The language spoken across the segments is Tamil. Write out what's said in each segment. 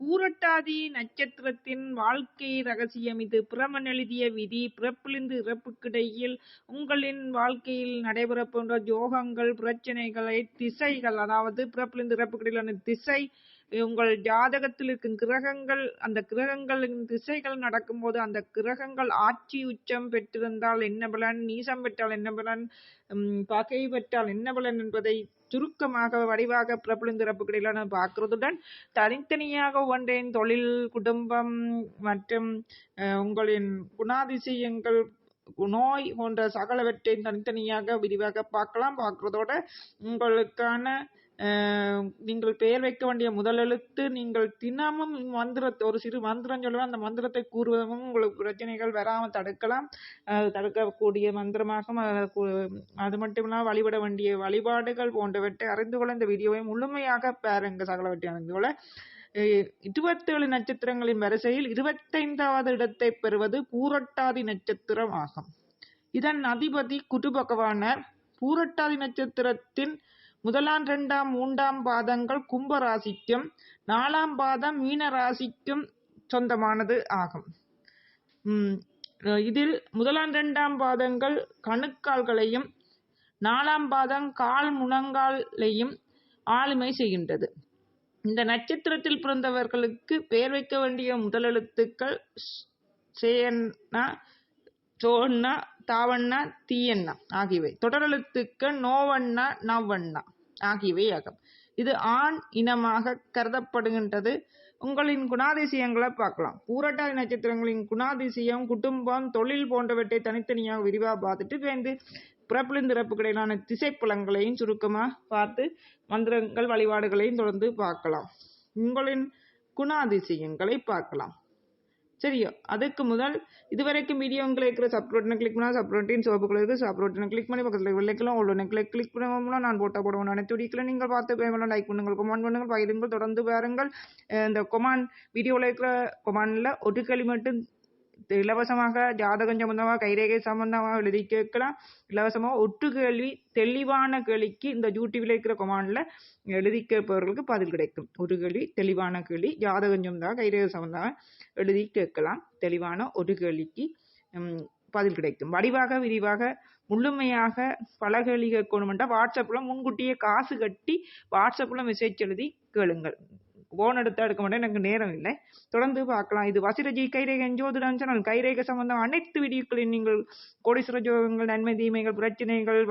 பூரட்டாதி நட்சத்திரத்தின் வாழ்க்கை ரகசியம் இது. பிரமன் எழுதிய விதி பிறப்பிலிருந்து இறப்புக்கிடையில் உங்களின் வாழ்க்கையில் நடைபெறப் போன்ற யோகங்கள் பிரச்சனைகளை திசைகள் அதாவது பிறப்பிலிருந்து இறப்புக்கிடையிலான திசை உங்கள் ஜாதகத்தில் இருக்கும் கிரகங்கள் அந்த கிரகங்களின் திசைகள் நடக்கும்போது அந்த கிரகங்கள் ஆட்சி உச்சம் பெற்றிருந்தால் என்ன பலன்? நீசம் பெற்றால் என்ன பலன்? உம், பகை பெற்றால் என்ன பலன் என்பதை சுருக்கமாக வடிவாக பிறப்பிலிருந்து இறப்புக்கிடையிலான பார்க்கிறதுடன் தனித்தனியாக ஒன்றின் தொழில் குடும்பம் மற்றும் உங்களின் குணாதிசயங்கள் நோய் போன்ற சகலவற்றையும் தனித்தனியாக விரிவாக பார்க்கலாம். பார்க்கிறதோட உங்களுக்கான நீங்கள் பெயர் வைக்க வேண்டிய முதல் எழுத்து நீங்கள் தினமும் மந்திரத்தை ஒரு சிறு மந்திரம் சொல்லுவேன். அந்த மந்திரத்தை கூறுவதும் உங்களுக்கு பிரச்சனைகள் வராமல் தடுக்கலாம். அஹ், தடுக்கக்கூடிய மந்திரமாக அது மட்டும் இல்லாமல் வழிபட வேண்டிய வழிபாடுகள் போன்றவற்றை அறிந்து கொள்ள இந்த வீடியோவை முழுமையாக பாருங்கள். சகலவற்றை அறிந்து கொள்ள. அஹ், இருபத்தேழு நட்சத்திரங்களின் வரிசையில் இருபத்தைந்தாவது இடத்தை பெறுவது பூரட்டாதி நட்சத்திரம் ஆகும் இதன் அதிபதி குரு பகவானர் பூரட்டாதி நட்சத்திரத்தின் முதலாம் இரண்டாம் மூன்றாம் பாதங்கள் கும்ப ராசிக்கும் நாலாம் பாதம் மீன ராசிக்கும் சொந்தமானது ஆகும். உம், இதில் முதலாம் இரண்டாம் பாதங்கள் கணுக்கால்களையும் நாலாம் பாதம் கால் முழங்காலையும் ஆளுமை செய்கின்றது. இந்த நட்சத்திரத்தில் பிறந்தவர்களுக்கு பெயர் வைக்க வேண்டிய முதலெழுத்துக்கள் எழுத்துக்கள் சோன்னா தாவண்ணா தீயண்ணா ஆகியவை. தொடரெழுத்துக்கள் நோவண்ணா நவ்வண்ணா ஆகியவை ஆகும். இது ஆண் இனமாக கருதப்படுகின்றது. உங்களின் குணாதிசயங்களை பார்க்கலாம். பூரட்டாதி நட்சத்திரங்களின் குணாதிசயம் குடும்பம் தொழில் போன்றவற்றை தனித்தனியாக விரிவாக பார்த்துட்டு வேந்து பிறப்பிலிருந்து இடையிலான திசைப்புலங்களையும் சுருக்கமாக பார்த்து மந்திரங்கள் வழிபாடுகளையும் தொடர்ந்து பார்க்கலாம். உங்களின் குணாதிசயங்களை பார்க்கலாம். சரி அதுக்கு முதல் இதுவரைக்கும் வீடியோ உங்களுக்கு இருக்கிற சப்ரோட்டனை கிளிக் பண்ணால் சப்ரோட்டின் சிவப்புக்குள்ள இருக்குது சப்ரோட்டனை கிளிக் பண்ணி பக்கத்தில் விளைக்கலாம் உள்ளன கிளிக் கிளிக் பண்ணுவோம்னா நான் போட்ட போடுவோம் அனைத்து வீடியோக்களை நீங்கள் பார்த்து பேமெண்ட் லைக் பண்ணுங்கள் கொமெண்ட் பண்ணுங்கள் பகிருங்கள் தொடர்ந்து பாருங்கள். இந்த கொமான் வீடியோவில் இருக்கிற கொமானில் ஒரு கேள்வி மட்டும் இலவசமாக ஜாதகம் சம்பந்தமாக கைரேகை சம்பந்தமாக எழுதி கேட்கலாம். இலவசமாக ஒட்டு கேள்வி தெளிவான கேள்விக்கு இந்த யூடியூபில் இருக்கிற கொமாண்டில் எழுதி கேட்பவர்களுக்கு பதில் கிடைக்கும். ஒரு கேள்வி தெளிவான கேள்வி ஜாதகம் சம்பந்தமாக கைரேகை சம்பந்தமாக எழுதி கேட்கலாம். தெளிவான ஒரு கேள்விக்கு பதில் கிடைக்கும். வடிவாக விரிவாக முழுமையாக பல கேள்வி கேட்கணுமெண்டா வாட்ஸ்அப்பில் முன்கூட்டியே காசு கட்டி வாட்ஸ்அப்பில் மெசேஜ் எழுதி கேளுங்கள். போன் எடுத்து எடுக்க மாட்டேன். எனக்கு நேரம் இல்லை. தொடர்ந்து பார்க்கலாம். இது வசிரஜி கைரேகை ஜோதிடம் சேனல் கைரேகை சம்பந்தம் அனைத்து வீடியோக்களையும் நீங்கள் கோடீஸ்வர ஜோகங்கள் நன்மை தீமைகள் பிரச்சனைகள்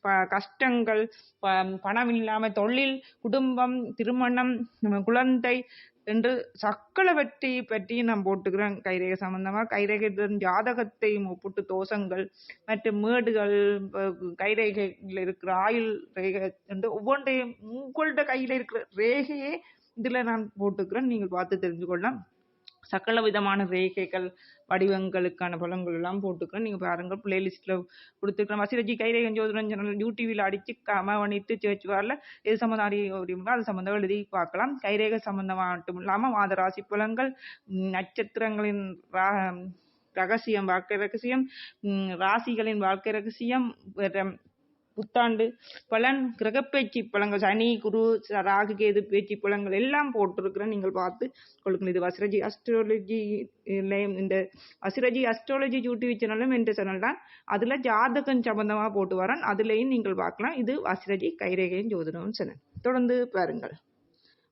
ப- கஷ்டங்கள் ப- பணம் இல்லாமல் தொழில் குடும்பம் திருமணம் நம்ம குழந்தை என்று சக்களவற்றை பற்றி நான் போட்டுக்கிறேன். கைரேகை சம்பந்தமாக. கைரேகை ஜாதகத்தை ஒப்பிட்டு தோஷங்கள் மற்றும் மேடுகள் கைரேகையில் இருக்கிற ஆயுள் ரேகை என்று ஒவ்வொன்றையும் உங்கள்கிட்ட கையில் இருக்கிற ரேகையே இதில் நான் போட்டுக்கிறேன். நீங்கள் பார்த்து தெரிஞ்சுக்கொள்ளலாம். சகல விதமான ரேகைகள் வடிவங்களுக்கான பலன்கள் எல்லாம் போட்டுக்கிறேன். நீங்கள் பாருங்கள் பிளேலிஸ்ட்டில் கொடுத்துருக்கிறேன் வசிரஜி கைரேகன் ஜோதிடன் சேனல் யூடியூவில் அடித்து கமவனித்து சேர்ச் வரல. எது சம்மந்தம் அறியுமோ அது சம்மந்தம் எழுதி பார்க்கலாம். கைரேகை சம்மந்தமாக மட்டும் இல்லாமல் மாத ராசி புலங்கள் நட்சத்திரங்களின் ரா- ரகசியம் வாழ்க்கை ரகசியம் ராசிகளின் வாழ்க்கை ரகசியம் வேற புத்தாண்டு பலன் கிரகப்பேச்சு பழங்கள் சனி குரு ராகு கேது பேச்சு பழங்கள் எல்லாம் போட்டிருக்கிறேன். நீங்கள் பார்த்து கொள்ளுங்கள். இது வசிரஜி அஸ்ட்ராலஜி இந்த வசிரஜி அஸ்ட்ராலஜி யூடியூப் சேனலும் என்ற சேனல் தான். அதில் ஜாதகம் சம்பந்தமாக போட்டு வரேன். அதுலேயும் நீங்கள் பார்க்கலாம். இது வசிரஜி கைரேகையும் ஜோதிடம் சேனல். தொடர்ந்து பாருங்கள்.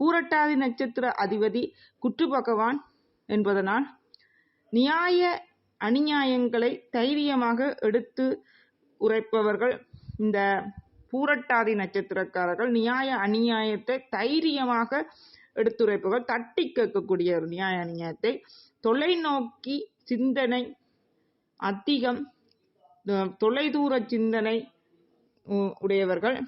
பூரட்டாதி நட்சத்திர அதிபதி குற்று பகவான் என்பதனால் நியாய அநியாயங்களை தைரியமாக எடுத்து உரைப்பவர்கள் இந்த பூரட்டாதி நட்சத்திரக்காரர்கள் நியாய அநியாயத்தை தைரியமாக எடுத்துரைப்பவர் தட்டி கேட்கக்கூடிய ஒரு நியாய அநியாயத்தை தொலைநோக்கி சிந்தனை அதிகம் தொலைதூர சிந்தனை உ- உடையவர்கள்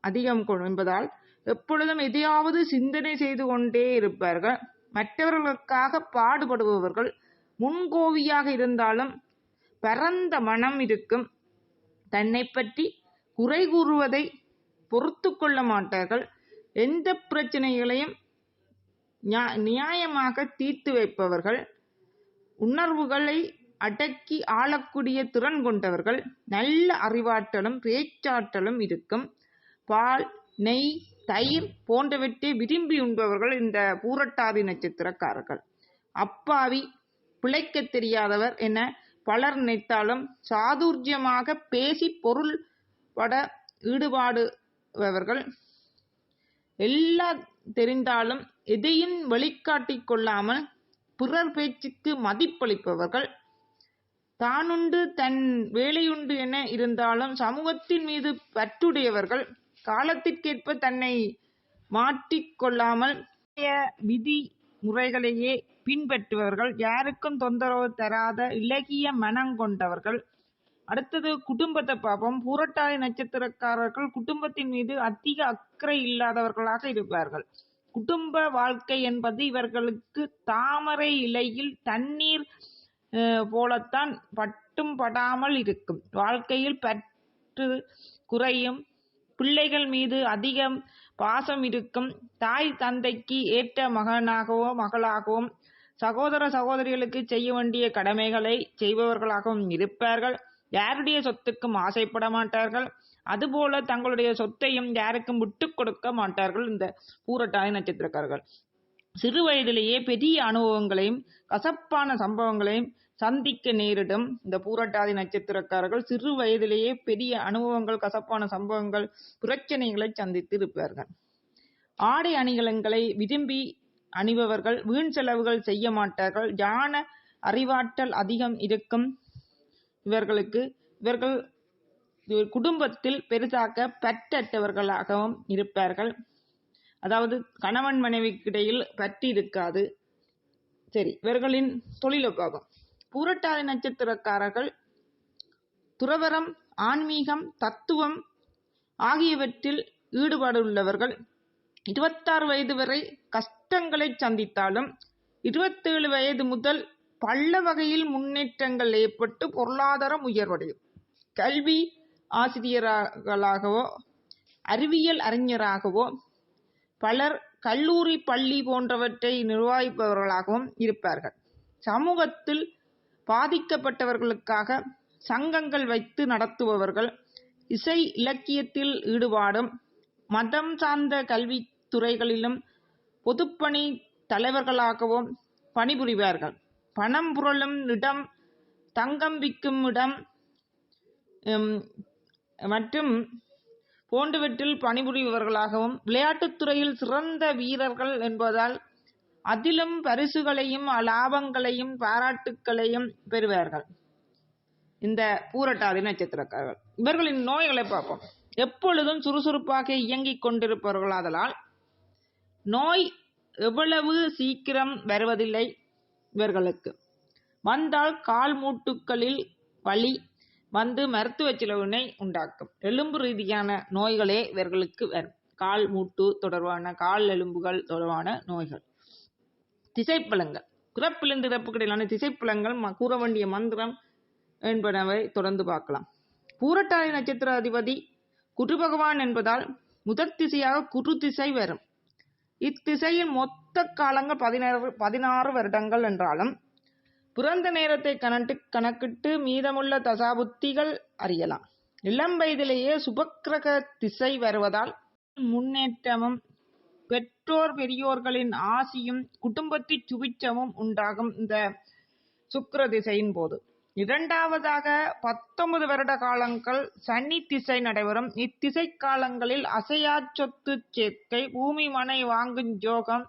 அதிகம் என்பதால் எப்பொழுதும் எதையாவது சிந்தனை செய்து கொண்டே இருப்பார்கள். மற்றவர்களுக்காக பாடுபடுபவர்கள் முன்கோவியாக இருந்தாலும் பரந்த மனம் இருக்கும். தன்னை பற்றி குறை கூறுவதை பொறுத்து கொள்ள மாட்டார்கள். எந்த பிரச்சனைகளையும் நியா- நியாயமாக தீர்த்து வைப்பவர்கள். உணர்வுகளை அடக்கி ஆளக்கூடிய திறன் கொண்டவர்கள். நல்ல அறிவாற்றலும் பேச்சாற்றலும் இருக்கும். பால் நெய் தயிர் போன்றவற்றை விரும்பி உண்பவர்கள் இந்த பூரட்டாதி நட்சத்திரக்காரர்கள். அப்பாவி பிழைக்கத் தெரியாதவர் என பலர் நினைத்தாலும் சாதுர்ஜ்யமாக பேசி பொருள் பட ஈடுபாடுபவர்கள். எல்லா தெரிந்தாலும் எதையும் வெளிக்காட்டிக் கொள்ளாமல் பிறர் பேச்சுக்கு மதிப்பளிப்பவர்கள். தானுண்டு தன் வேலையுண்டு என இருந்தாலும் சமூகத்தின் மீது பற்றுடையவர்கள். காலத்திற்கேற்ப தன்னை மாற்றிக் கொள்ளாமல் விதி முறைகளையே பின்பற்றுபவர்கள் யாருக்கும் தொந்தரவு தராத இலகிய மனம் கொண்டவர்கள். அடுத்தது குடும்பத்தை பார்ப்போம். புரட்டாதி நட்சத்திரக்காரர்கள் குடும்பத்தின் மீது அதிக அக்கறை இல்லாதவர்களாக இருப்பார்கள். குடும்ப வாழ்க்கை என்பது இவர்களுக்கு தாமரை இலையில் தண்ணீர் போலத்தான் பட்டும் படாமல் இருக்கும். வாழ்க்கையில் பற்று குறையும். பிள்ளைகள் மீது அதிகம் பாசம் இருக்கும். தாய் தந்தைக்கு ஏற்ற மகனாகவோ மகளாகவும் சகோதர சகோதரிகளுக்கு செய்ய வேண்டிய கடமைகளை செய்பவர்களாகவும் இருப்பார்கள். யாருடைய சொத்துக்கும் ஆசைப்பட மாட்டார்கள். அதுபோல தங்களுடைய சொத்தையும் யாருக்கும் விட்டுக் கொடுக்க மாட்டார்கள் இந்த பூரட்டாதி நட்சத்திரக்காரர்கள். சிறு வயதிலேயே பெரிய அனுபவங்களையும் கசப்பான சம்பவங்களையும் சந்திக்க நேரிடும் இந்த பூரட்டாதி நட்சத்திரக்காரர்கள். சிறு வயதிலேயே பெரிய அனுபவங்கள் கசப்பான சம்பவங்கள் பிரச்சனைகளை சந்தித்து இருப்பார்கள் ஆடை அணிகலன்களை விரும்பி அணிபவர்கள் வீண் செலவுகள் செய்ய மாட்டார்கள். ஞான அறிவாற்றல் அதிகம் இருக்கும் இவர்களுக்கு. இவர்கள் குடும்பத்தில் பெரிதாக பற்றற்றவர்களாகவும் இருப்பார்கள். அதாவது கணவன் மனைவிக்கிடையில் பற்றி இருக்காது. சரி இவர்களின் தொழிலொப்பாகும் பூரட்டாதி நட்சத்திரக்காரர்கள் துறவரம் ஆன்மீகம் தத்துவம் ஆகியவற்றில் ஈடுபாடுள்ளவர்கள். இருபத்தாறு வயது வரை கஷ்டங்களை சந்தித்தாலும் இருபத்தேழு வயது முதல் பல வகையில் முன்னேற்றங்கள் ஏற்பட்டு பொருளாதாரம் உயர்வடையும். கல்வி ஆசிரியர்களாகவோ அறிவியல் அறிஞராகவோ பலர் கல்லூரி பள்ளி போன்றவற்றை நிர்வகிப்பவர்களாகவும் இருப்பார்கள். சமூகத்தில் பாதிக்கப்பட்டவர்களுக்காக சங்கங்கள் வைத்து நடத்துபவர்கள் இசை இலக்கியத்தில் ஈடுபாடும் மதம் சார்ந்த கல்வி துறைகளிலும் பொதுப்பணி தலைவர்களாகவும் பணிபுரிவார்கள். பணம் புரளும் இடம் தங்கம் விற்கும் இடம் மற்றும் போன்றவற்றில் பணிபுரிபவர்களாகவும் விளையாட்டுத் துறையில் சிறந்த வீரர்கள் என்பதால் அதிலும் பரிசுகளையும் லாபங்களையும் பாராட்டுக்களையும் பெறுவார்கள். இந்த பூரட்டாதி நட்சத்திரக்காரர்கள். இவர்களின் நோய்களை பார்ப்போம். எப்பொழுதும் சுறுசுறுப்பாக இயங்கிக் கொண்டிருப்பவர்களாதலால் நோய் எவ்வளவு சீக்கிரம் வருவதில்லை இவர்களுக்கு. வந்தால் கால் மூட்டுக்களில் வலி வந்து மருத்துவ செலவினை உண்டாக்கும். எலும்பு ரீதியான நோய்களே இவர்களுக்கு வரும். கால் மூட்டு தொடர்பான கால் எலும்புகள் தொடர்பான நோய்கள். திசைப்பழங்கள் குறப்பிலிருந்து இறப்புக்கு இடையிலான திசைப்பழங்கள் ம- கூற வேண்டிய மந்திரம் என்பனவை தொடர்ந்து பார்க்கலாம். பூரட்டாதி நட்சத்திர அதிபதி குரு பகவான் என்பதால் முதற் திசையாக குரு திசை வரும். இத்திசையில் மொத்த காலங்கள் பதினாறு பதினாறு வருடங்கள் என்றாலும் பிறந்த நேரத்தை கணட்டு கணக்கிட்டு மீதமுள்ள தசாபுத்திகள் அறியலாம். இளம் வயதிலேயே சுபக்கிரக திசை வருவதால் முன்னேற்றமும் பெற்றோர் பெரியோர்களின் ஆசியும் குடும்பத்தின் சுபிச்சமும் உண்டாகும் இந்த சுக்கர திசையின் போது. இரண்டாவதாக பத்தொன்பது வருட காலங்கள் சனி திசை நடைபெறும். இத்திசை காலங்களில் அசையா சொத்து சேர்க்கை பூமி மனை வாங்கும் யோகம்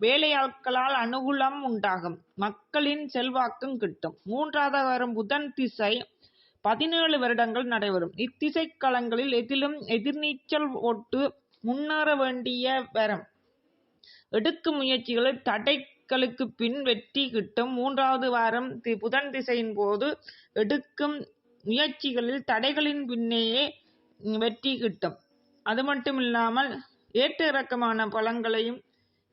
வேலையாட்களால் அனுகூலம் உண்டாகும். மக்களின் செல்வாக்கும் கிட்டும். மூன்றாவதாக வரும் புதன் திசை பதினேழு வருடங்கள் நடைபெறும். இத்திசை காலங்களில் எதிலும் எதிர்நீச்சல் ஓட்டு முன்னேற வேண்டிய வரம். எடுக்கும் முயற்சிகளில் தடைகளுக்கு பின் வெற்றி கிட்டும். மூன்றாவது வாரம் தி- புதன் திசையின் போது எடுக்கும் முயற்சிகளில் தடைகளின் பின்னேயே வெற்றி கிட்டும். அது மட்டும் இல்லாமல் ஏற்ற இறக்கமான பலன்களையும்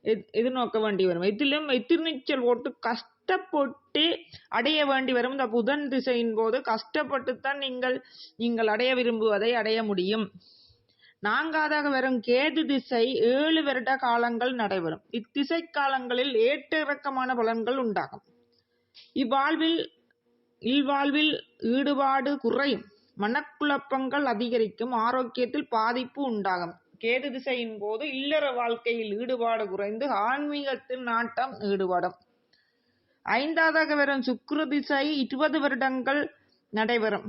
எதிர்நோக்க வேண்டி வரும். இதிலும் எதிர்நீச்சல் ஓட்டு கஷ்டப்பட்டு அடைய வேண்டி வரும். இந்த புதன் திசையின் போது கஷ்டப்பட்டுத்தான் நீங்கள் நீங்கள் அடைய விரும்புவதை அடைய முடியும். நான்காவதாக வரும் கேது திசை ஏழு வருட காலங்கள் நடைபெறும். இத்திசை காலங்களில் ஏற்ற இறக்கமான பலன்கள் உண்டாகும். இவ்வாழ்வில் இல்வாழ்வில் ஈடுபாடு குறையும். மனக்குழப்பங்கள் அதிகரிக்கும். ஆரோக்கியத்தில் பாதிப்பு உண்டாகும். கேது திசையின் போது இல்லற வாழ்க்கையில் ஈடுபாடு குறைந்து ஆன்மீகத்தில் நாட்டம் ஈடுபடும். ஐந்தாவதாக வரும் சுக்ரு திசை இருபது வருடங்கள் நடைபெறும்.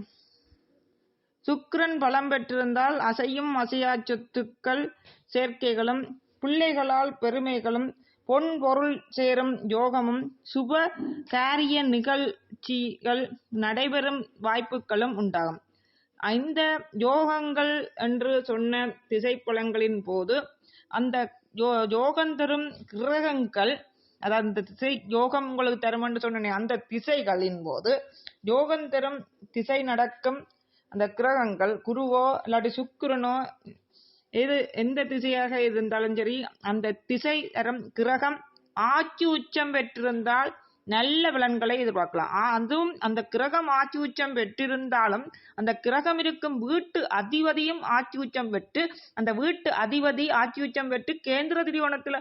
சுக்கிரன் பலம் பெற்றிருந்தால் அசையும் அசையா சொத்துக்கள் சேர்க்கைகளும் பிள்ளைகளால் பெருமைகளும் பொன் பொருள் சேரும் யோகமும் சுப காரிய நிகழ்ச்சிகள் நடைபெறும் வாய்ப்புகளும் உண்டாகும். இந்த யோகங்கள் என்று சொன்ன திசைப்பலன்களின் போது அந்த யோ- யோகம் தரும் கிரகங்கள் அதாவது அந்த திசை யோகம் உங்களுக்கு தரும் என்று சொன்னேனே அந்த திசைகளின் போது யோகம் தரும் திசை நடக்கும் அந்த கிரகங்கள் குருவோ இல்லாட்டி சுக்கிரனோ எது எந்த திசையாக இருந்தாலும் சரி அந்த திசை தரம் கிரகம் ஆட்சி உச்சம் பெற்றிருந்தால் நல்ல பலன்களை எதிர்பார்க்கலாம். அதுவும் அந்த கிரகம் ஆட்சி உச்சம் பெற்றிருந்தாலும் அந்த கிரகம் இருக்கும் வீட்டு அதிபதியும் ஆட்சி உச்சம் பெற்று அந்த வீட்டு அதிபதி ஆட்சி உச்சம் பெற்று கேந்திர திரிகோணத்துல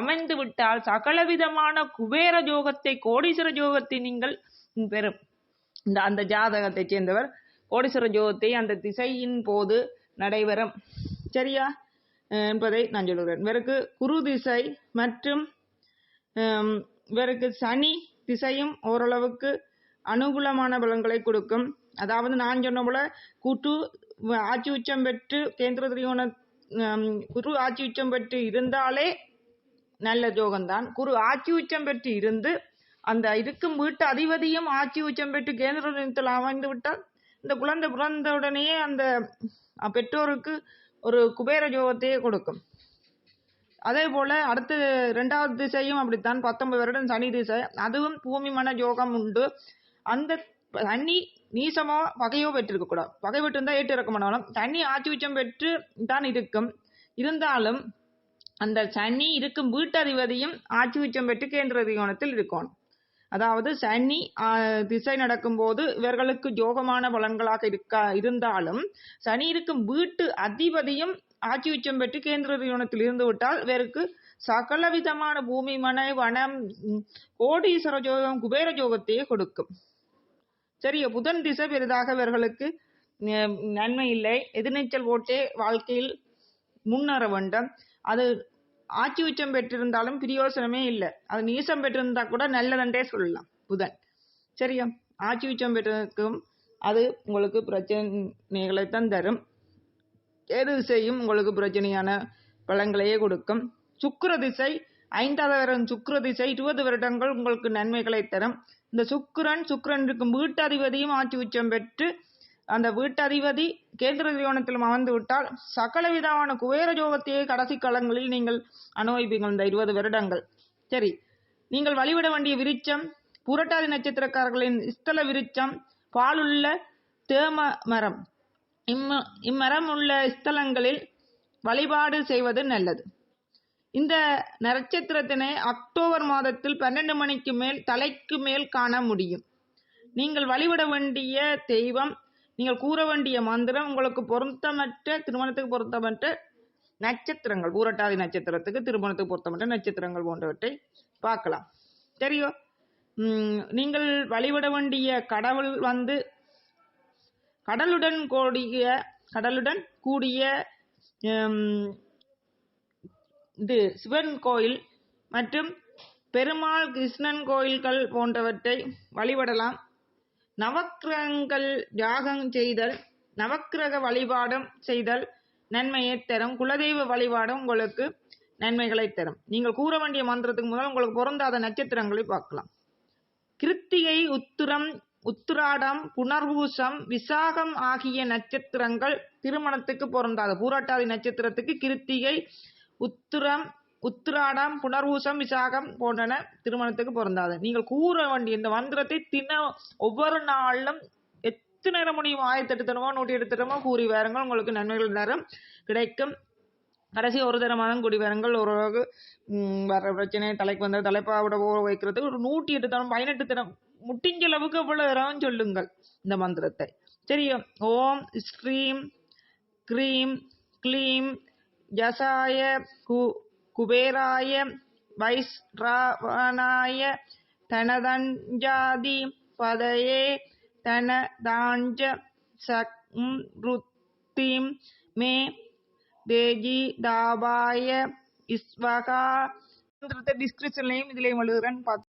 அமைந்து விட்டால் சகலவிதமான குபேர ஜோகத்தை கோடீஸ்வர ஜோகத்தை நீங்கள் பெறும். இந்த அந்த ஜாதகத்தை சேர்ந்தவர் கோடீஸ்வர ஜோகத்தை அந்த திசையின் போது நடைபெறும் சரியா? என்பதை நான் சொல்கிறேன் இவருக்கு குரு திசை மற்றும் ஹம், இவருக்கு சனி திசையும் ஓரளவுக்கு அனுகூலமான பலன்களை கொடுக்கும். அதாவது நான் சொன்ன போல கூட்டு ஆட்சி உச்சம் பெற்று கேந்திர திரிகோண குரு ஆட்சி உச்சம் பெற்று இருந்தாலே நல்ல ஜோகம்தான். குரு ஆட்சி உச்சம் பெற்று இருந்து அந்த இருக்கும் வீட்டு அதிபதியும் ஆட்சி உச்சம் பெற்று கேந்திர நிலத்தில் அமைந்து விட்டால் இந்த குழந்தை பிறந்த உடனேயே அந்த பெற்றோருக்கு ஒரு குபேர யோகத்தையே கொடுக்கும். அதே போல அடுத்து ரெண்டாவது திசையும் அப்படித்தான் பத்தொன்பது வருடம் சனி திசை. அதுவும் பூமி மன யோகம் உண்டு. அந்த தண்ணி நீசமோ பகையோ பெற்றிருக்க கூடாது பகை பெற்றிருந்தா ஏற்று இறக்க மாட்டாலும் தண்ணி ஆட்சி உச்சம் பெற்று தான் இருக்கும். இருந்தாலும் அந்த சனி இருக்கும் வீட்டதிபதியும் ஆட்சி உச்சம் பெற்று கேந்திர திரிகோணத்தில் இருக்கணும். அதாவது சனி திசை நடக்கும்போது இவர்களுக்கு யோகமான பலன்களாக இருக்கா இருந்தாலும் சனி இருக்கும் வீட்டு அதிபதியும் ஆட்சி உச்சம் பெற்று கேந்திர திரிகோணத்தில் இருந்து விட்டால் இவருக்கு சகல விதமான பூமி மனை வனம் கோடீஸ்வர ஜோகம் குபேர ஜோகத்தையே கொடுக்கும். சரி புதன் திசை பெரிதாக இவர்களுக்கு ந- நன்மை இல்லை. எதிர்நீச்சல் போட்டே வாழ்க்கையில் முன்னேற வேண்டும். அது ஆட்சி உச்சம் பெற்றிருந்தாலும் பிரியோசனமே இல்லை. அது நீசம் பெற்றிருந்தா கூட நல்லதென்றே சொல்லலாம் புதன். சரியா? ஆட்சி உச்சம் பெற்றதுக்கும் அது உங்களுக்கு பிரச்சனைகளை தான் தரும். ஏது திசையும் உங்களுக்கு பிரச்சனையான பலங்களையே கொடுக்கும். சுக்கிர திசை ஐந்தாவது வருடம் சுக்கர திசை இருபது வருடங்கள் உங்களுக்கு நன்மைகளை தரும். இந்த சுக்கரன் சுக்கரன் இருக்கும் வீட்டதிபதியும் ஆட்சி உச்சம் பெற்று அந்த வீட்டதிபதி கேந்திர திரிகோணத்திலும் அமர்ந்து விட்டால் சகல விதமான குபேர ஜோகத்தையே கடைசி காலங்களில் நீங்கள் அனுபவிப்பீங்கள் இந்த இருபது வருடங்கள். சரி நீங்கள் வழிவிட வேண்டிய விருச்சம் புரட்டாதி நட்சத்திரக்காரர்களின் ஸ்தல விருச்சம் பாலுள்ள தேம மரம். இம்ம இம்மரம் உள்ள ஸ்தலங்களில் வழிபாடு செய்வது நல்லது. இந்த நட்சத்திரத்தினை அக்டோபர் மாதத்தில் பன்னெண்டு மணிக்கு மேல் தலைக்கு மேல் காண முடியும். நீங்கள் வழிபட வேண்டிய தெய்வம் நீங்கள் கூற வேண்டிய மந்திரம் உங்களுக்கு பொருத்தமற்ற திருமணத்துக்கு பொருத்தமற்ற நட்சத்திரங்கள். பூரட்டாதி நட்சத்திரத்துக்கு திருமணத்துக்கு பொருத்தமற்ற நட்சத்திரங்கள் போன்றவற்றை பார்க்கலாம். தெரியும்? நீங்கள் வழிபட வேண்டிய கடவுள் வந்து கடலுடன் கூடிய கடலுடன் கூடிய இது சிவன் கோயில் மற்றும் பெருமாள் கிருஷ்ணன் கோயில்கள் போன்றவற்றை வழிபடலாம். நவக்கிரகங்கள் யாகம் செய்தல் நவக்கிரக வழிபாடும் செய்தல் நன்மையை தரும். குலதெய்வ வழிபாடும் உங்களுக்கு நன்மைகளை தரும். நீங்கள் கூற வேண்டிய மந்திரத்துக்கு முதல் உங்களுக்கு பொருந்தாத நட்சத்திரங்களை பார்க்கலாம். கிருத்திகை உத்திரம் உத்திராடம் புனர்பூசம் விசாகம் ஆகிய நட்சத்திரங்கள் திருமணத்துக்கு பொருந்தாது. பூராட்டாதி நட்சத்திரத்துக்கு கிருத்திகை உத்திரம் உத்திராடம் புனர்வூசம் விசாகம் போன்றன திருமணத்துக்கு பொருந்தாது. நீங்கள் கூற வேண்டிய இந்த மந்திரத்தை தின ஒவ்வொரு நாளிலும் எத்தனை நேரம் முடியும்? ஆயிரத்தி எட்டு தரமோ நூற்றி எட்டு தரமோ கூறி வாருங்கள். உங்களுக்கு நன்மைகள் நேரம் கிடைக்கும். கடைசி ஒரு தரமான குடி வரங்கள். ஓரளவுக்கு வர பிரச்சனை தலைக்கு வந்த தலைப்பாவோட ஊற வைக்கிறதுக்கு ஒரு நூற்றி எட்டு தரம் பதினெட்டு தரம் முட்டிஞ்ச அளவுக்கு எவ்வளவு தரம் சொல்லுங்கள் இந்த மந்திரத்தை. சரியா? ஓம் ஸ்ரீம் க்ரீம் க்ளீம் ஜசாய கு குபேராய வைஸ்ரவணாய தனதஞ்சாதி பதயே தனதாஞ்ச சம்ருத்திம் மே தேஜி தாபாய இஸ்வகா டிஸ்கிரிப்ஷன்லையும் இதுலையும் எழுதுறேன்னு பார்த்து